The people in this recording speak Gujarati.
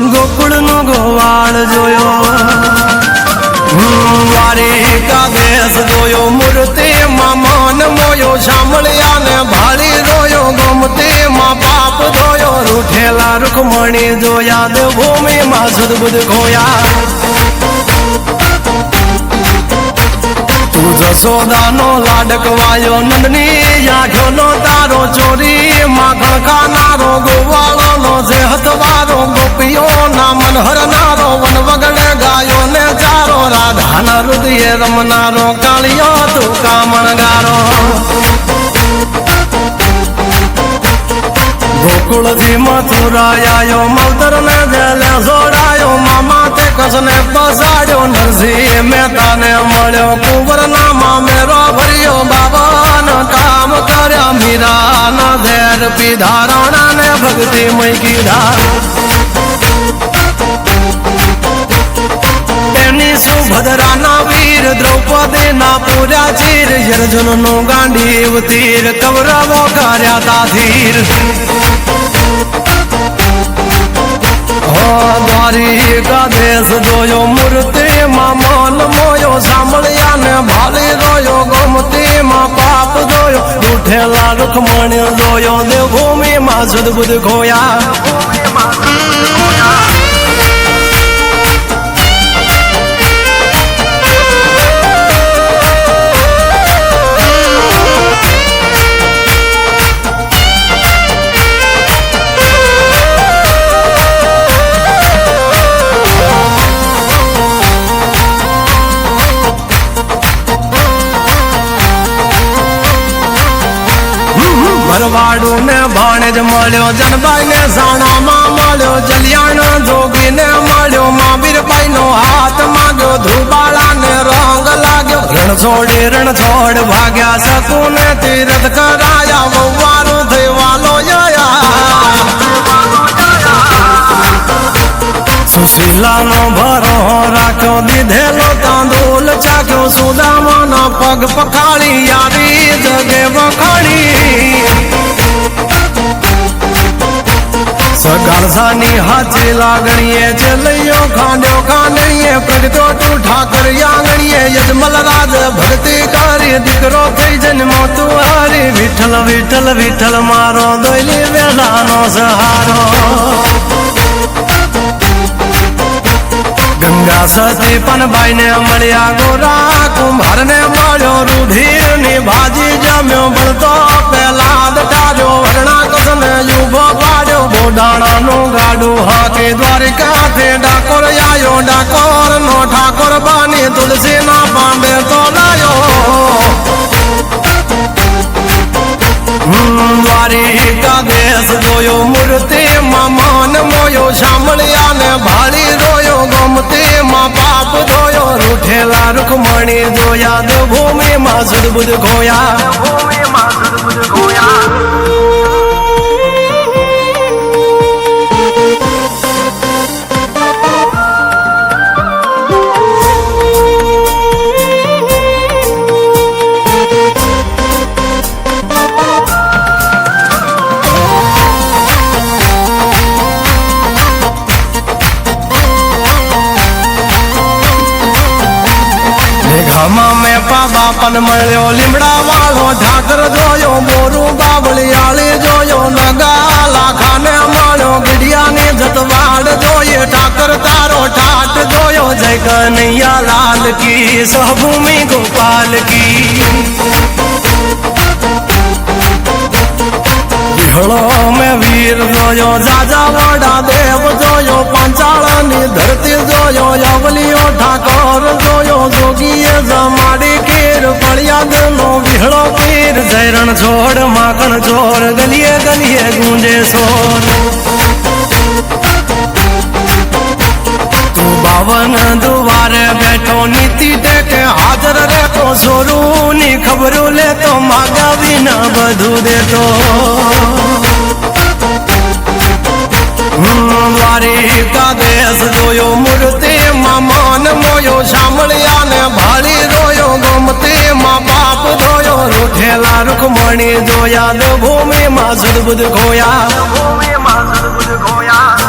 ગોકુળનો ગોવાળ જોયો. દ્વારિકા દેશ જોયો. મૂર્તિ માં મન મોયો. સાંભળ્યા ને ભાળી રોયો. ગમતી માં બાપ જોયો રૂઠેલા રૂકમણી જોયા. દેવભૂમિ માં સદબુદ ખોયા. તું જશોદાનો લાડકવાયો. નંદની નો તારો ચોરી. માં ખાનારો ગોવાળોનો હરનારો વન વગણે ગાયો ને ચારો, રાધાના હૃદયે રમનારો, કાળિયો તું કામણગારો ગોકુળથી મથુરાયો મવતર ને જેલે જોડાયો, મામા તે કસને પસાડ્યો, નરસિંહ મહેતાને મળ્યો કુંવર ના મામેરો ભર્યો, બાબાનો કામ કર્યા મીરા ના ધેર પીધા રાણા ને ભક્તિ મય કીધા એની સુભદ્રાના વીર દ્રૌપદીના પૂર્યા ચીર અર્જુનનું ગાંડીવ તીર, કૌરવો કર્યા તાધીર હો દ્વારિકા દેશ જોયો મૂર્તિમાં મન મોયો સાંભળ્યા ને ભાલી ખોયા. 我是 ભરવાડું ને ભાણેજ મળ્યો જનભાઈ ને સાણામાં મળ્યો, જલિયાણ જોગી ને મળ્યો મહાવીરભાઈ નો હાથ માગ્યો ધ્રુબાળા ને રંગ લાગ્યો. રણ છોડી રણ છોડ ભાગ્યા શકું ને તીરથ કરાયા વવારું થઈ સુશીલાનો ભરો રાખ્યો દીધેલો તાંદુલ ચાખ્યો સુદામાનો પગ પખાળી, આવી જગે વખાણી સગાળસાની હાચી લાગણીએ ચલૈયો ખાંડ્યો ખાંડણીએ, પ્રગટો તું ઠાકર આંગણીએ યજમલ રાજ ભરતી કરી, દીકરો થઈ જન્મો તું હારી. વિઠ્ઠલ વિઠ્ઠલ વિઠ્ઠલ, મારો દોયલી વેલાનો સહારો. સતી પણ બાઈને મળ્યા ગોરા. કુંભાર ને મળ્યો રૂઢીરની ભાજી. જમ્યો ભણતો પેલા દટાર્યો વરણા કસને યુભો પાડ્યો. બોડાણા નું ગાડું હાથે દ્વારિકા થી ડાકોર આવ્યો ડાકોર નો ઠાકોર બાની તુલસી ના પાંડે દ્વારિકા દેશ જોયો, મૂર્તિ માં મન મોયો સાંભળ્યા ને ભાળી રોયો, ગમતી માં પાપ ધોયો, રૂઠેલા રૂખમણી જોયા દેવભૂમિ માં સુદબુદ ખોયા. મેઘામાં મેં પાબા પણ મળ્યો લીમડા વાળો ઢાકર જોયો, મોરું બાબળિયાળી જોયો નગા લાખાને મળ્યો ગઢિયાની જતવાડ જોઈએ, ઠાકર તારો ઠાટ જોયો, જય કનૈયા લાલ કી સહભૂમિ ગોપાલ કી. વિહળો મેં વીર જોયો જાજા વડા દેવ જોયો, પાંચાળની ધરતી જોયો યવલીઓ ઠાકોર, જોયો, જોગીએ જમાડી કેર પળિયાદનો વિહળો પીર જૈરણ છોડ માકણ ચોર, ગલીએ ગલીએ ગુંજે સોર. તું બાવન દુવારે બેઠો, નીતિ ટેકે હાજર રહેતો, સોરુની ખબરો લેતો માગા વિના બધું દેતો. દ્વારિકા દેશ જોયો, મૂર્તિ માં માન મોયો સાંભળ્યા ને ભાળી રોયો, ગમતી માં બાપ ધોયો રૂઠેલા રૂખમણી જોયા ભૂમિ માં સદબુદ ખોયા ભૂમિમાં સદબુદ ખોયા.